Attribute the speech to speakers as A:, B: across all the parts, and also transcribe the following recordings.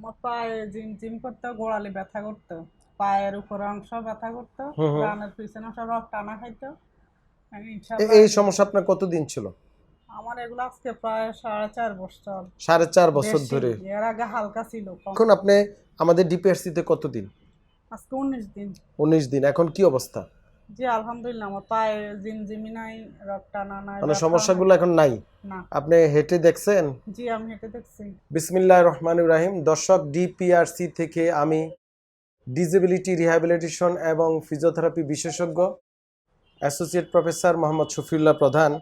A: আমার পায়ে gym gym করতো গোড়ালি ব্যথা করতো। পায়ের উপর অংশ ব্যথা করতো
B: হুম।
A: পিছনে অংশ রক টানা খাইতো।
B: এই সমস্যা আপনার কতদিন ছিল?
A: আমার এগুলো আজকে প্রায় সাড়ে চার বছর।
B: সাড়ে চার বছর ধরে।
A: এর আগে হালকা ছিল।
B: এখন আপনি আমাদের ডিপিআরসিতে কতদিন?
A: আজকে উনিশ দিন।
B: উনিশ দিন। এখন কি অবস্থা?
A: জি আলহামদুলিল্লাহ আমার পায়ে জিমজিমি নাই রক টানা নাই
B: মানে সমস্যাগুলো এখন নাই।
A: না।
B: আপনি হেঁটে দেখছেন?
A: জি আমি হেঁটে দেখছি।
B: বিসমিল্লাহ রহমান ইব্রাহিম দর্শক ডিপিআরসি থেকে আমি ডিসেবিলিটি রিহ্যাবিলিটেশন এবং ফিজিওথেরাপি বিশেষজ্ঞ অ্যাসোসিয়েট প্রফেসর মোহাম্মদ শফিউল্লাহ প্রধান।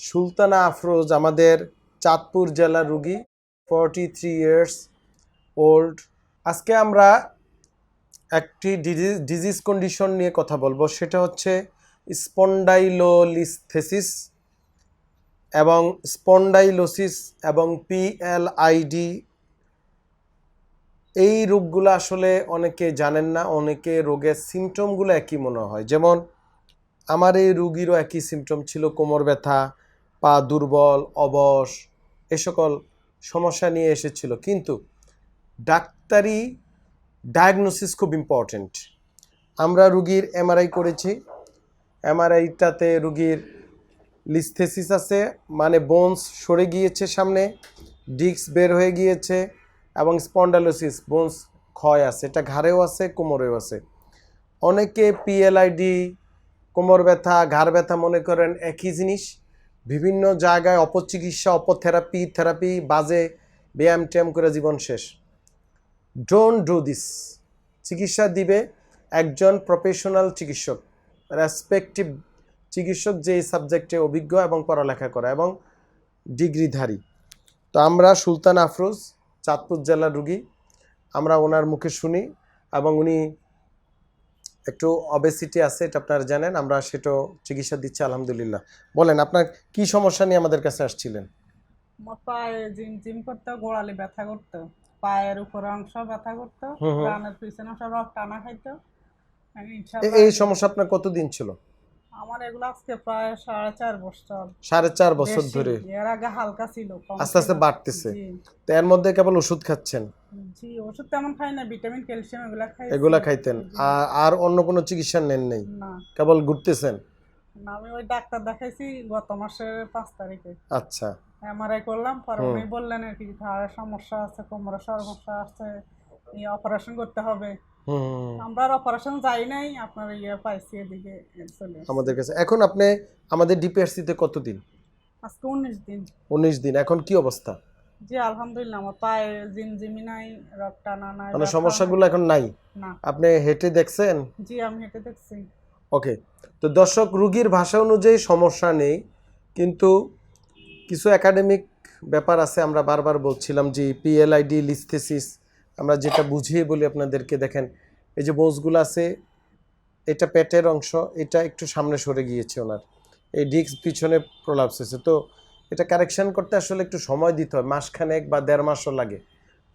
B: সুলতানা আফরোজ আমাদের চাঁদপুর জেলার রুগী ফর্টি থ্রি ইয়ার্স ওল্ড আজকে আমরা একটি ডিজিজ কন্ডিশন নিয়ে কথা বলব। সেটা হচ্ছে স্পন্ডাইলোলিস্থেসিস এবং স্পন্ডাইলোসিস এবং পিএলআইডি এই রোগগুলো আসলে অনেকে জানেন না, অনেকে রোগের সিমটমগুলো একই মনে হয়। যেমন, আমার এই রুগীরও একই সিমটম ছিল, কোমর ব্যথা, পা দুর্বল, অবশ, এ সকল সমস্যা নিয়ে এসেছিল। কিন্তু ডাক্তারি ডায়াগনোসিস খুব ইম্পর্ট্যান্ট আমরা রুগীর এমআরআই করেছি। এমআরআইটাতে রুগীর লিস্থেসিস আছে মানে বোনস সরে গিয়েছে সামনে ডিস্ক বের হয়ে গিয়েছে এবং স্পন্ডালোসিস বোনস ক্ষয় আছে। এটা ঘাড়েও আছে, কোমরেও আছে। অনেকে পিএলআইডি কোমর ব্যথা, ঘাড় ব্যথা মনে করেন একই জিনিস। বিভিন্ন জায়গায় অপচিকিৎসা, অপথেরাপি থেরাপি বাজে ব্যায়াম ট্যায়াম করে জীবন শেষ। Don't do this. চিকিৎসা দিবে একজন প্রফেশনাল চিকিৎসক, রেসপেক্টিভ চিকিৎসক যে এই সাবজেক্টে অভিজ্ঞ এবং পড়ালেখা করা এবং ডিগ্রিধারী। তো আমরা সুলতান আফরোজ, চাঁদপুর জেলার রুগী, আমরা ওনার মুখে শুনি এবং উনি একটু অবেসিটি আছে এটা আপনারা জানেন, আমরা সেটাও চিকিৎসা দিচ্ছি, আলহামদুলিল্লাহ। বলেন, আপনার কি সমস্যা নিয়ে আমাদের কাছে আসছিলেন?
A: আমার পায়ে জিম জিম করতো গোড়ালি ব্যথা করতো। পায়ের উপর অংশ ব্যথা করতো
B: হুম।
A: পিছনে রক টানা খাইতো।
B: এই সমস্যা আপনার কতদিন ছিল?
A: আমার এগুলো আজকে প্রায় সাড়ে চার বছর।
B: সাড়ে চার বছর ধরে?
A: এর আগে হালকা ছিল
B: আস্তে আস্তে বাড়তেছে। তো এর মধ্যে কেবল ওষুধ খাচ্ছেন?
A: জি ওষুধ তেমন খাই না ভিটামিন ক্যালসিয়াম এগুলা খাই।
B: এগুলা খাইতেন। আর আর অন্য কোনো চিকিৎসা নেন নেই?
A: না।
B: কেবল ঘুরতেছেন?
A: না আমি ওই ডাক্তার দেখাইছি গত মাসের পাঁচ তারিখে।
B: আচ্ছা।
A: এমআরআই করলাম পরে উনি বললেন আর কি ঘাড়ের সমস্যা আছে কোমরের সমস্যা আছে অপারেশন করতে হবে। আমরা আর অপারেশন যাই নাই আপনার ইয়ে পাইছি এদিকে চলে
B: আমাদের কাছে। এখন আপনি আমাদের ডিপিআরসিতে কতদিন?
A: আজকে উনিশ দিন।
B: উনিশ দিন। এখন কি অবস্থা?
A: জি আলহামদুলিল্লাহ আমার পায়ে জিমজিমি নাই রক টানা নাই
B: মানে সমস্যাগুলো এখন নাই
A: নাই। না।
B: আপনি হেঁটে দেখছেন?
A: জি আমি হেঁটে দেখছি।
B: ওকে। তো দর্শক রুগীর ভাষা অনুযায়ী সমস্যা নেই কিন্তু কিছু একাডেমিক ব্যাপার আছে, আমরা বারবার বলছিলাম যে পিএলআইডি লিস্থেসিস আমরা যেটা বুঝিয়ে বলি আপনাদেরকে দেখেন, এই যে বোঝগুলো আছে, এটা পেটের অংশ, এটা একটু সামনে সরে গিয়েছে ওনার, এই ডিস্ক পিছনে প্রলাপস হয়েছে, তো এটা কারেকশন করতে আসলে একটু সময় দিতে হয়, মাসখানেক বা দেড় মাসও লাগে,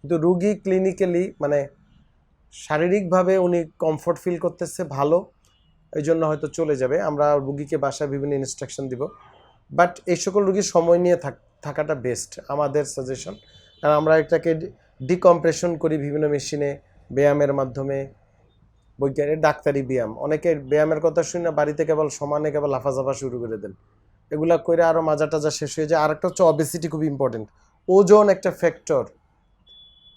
B: কিন্তু রুগী ক্লিনিক্যালি মানে শারীরিকভাবে উনি কমফোর্ট ফিল করতেছে ভালো, এই জন্য হয়তো চলে যাবে, আমরা রুগীকে বাসায় বিভিন্ন ইনস্ট্রাকশন দিব বাট এই সকল রুগীর সময় নিয়ে থাক, থাকাটা বেস্ট আমাদের সাজেশন কারণ আমরা এটাকে ডিকম্প্রেশন করি বিভিন্ন মেশিনে ব্যায়ামের মাধ্যমে, বৈজ্ঞানিক, ডাক্তারি ব্যায়াম। অনেকে ব্যায়ামের কথা শুনে বাড়িতে কেবল সমানে কেবল লাফাজাফা শুরু করে দেন। এগুলা করে আরও মাজা টাজা শেষ হয়ে যায়। আরেকটা হচ্ছে অবেসিটি খুব ইম্পর্টেন্ট ওজন একটা ফ্যাক্টর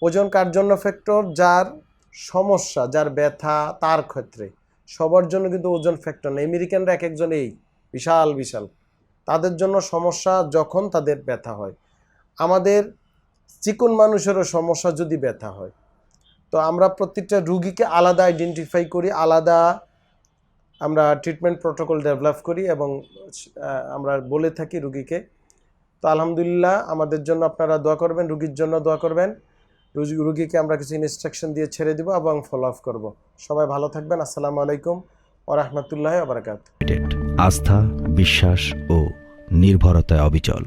B: ওজন কার জন্য ফ্যাক্টর যার সমস্যা, যার ব্যথা, তার ক্ষেত্রে। সবার জন্য কিন্তু ওজন ফ্যাক্টর না। আমেরিকানরা এক একজন এই, বিশাল বিশাল। তাদের জন্য সমস্যা যখন তাদের ব্যথা হয়। আমাদের চিকন মানুষেরও সমস্যা যদি ব্যথা হয়। তো আমরা প্রত্যেকটা রুগীকে আলাদা আইডেন্টিফাই করি, আলাদা আমরা ট্রিটমেন্ট প্রোটোকল ডেভেলপ করি এবং আমরা বলে থাকি রুগীকে। তো আলহামদুলিল্লাহ আমাদের জন্য আপনারা দোয়া করবেন, রুগীর জন্য দোয়া করবেন। রুগী- রুগীকে আমরা কিছু ইনস্ট্রাকশন দিয়ে ছেড়ে দিব এবং ফলো আপ করব। সবাই ভালো থাকবেন, আসসালামু আলাইকুম ও রহমতুল্লাহ
C: আস্থা, বিশ্বাস ও নির্ভরতায় অবিচল।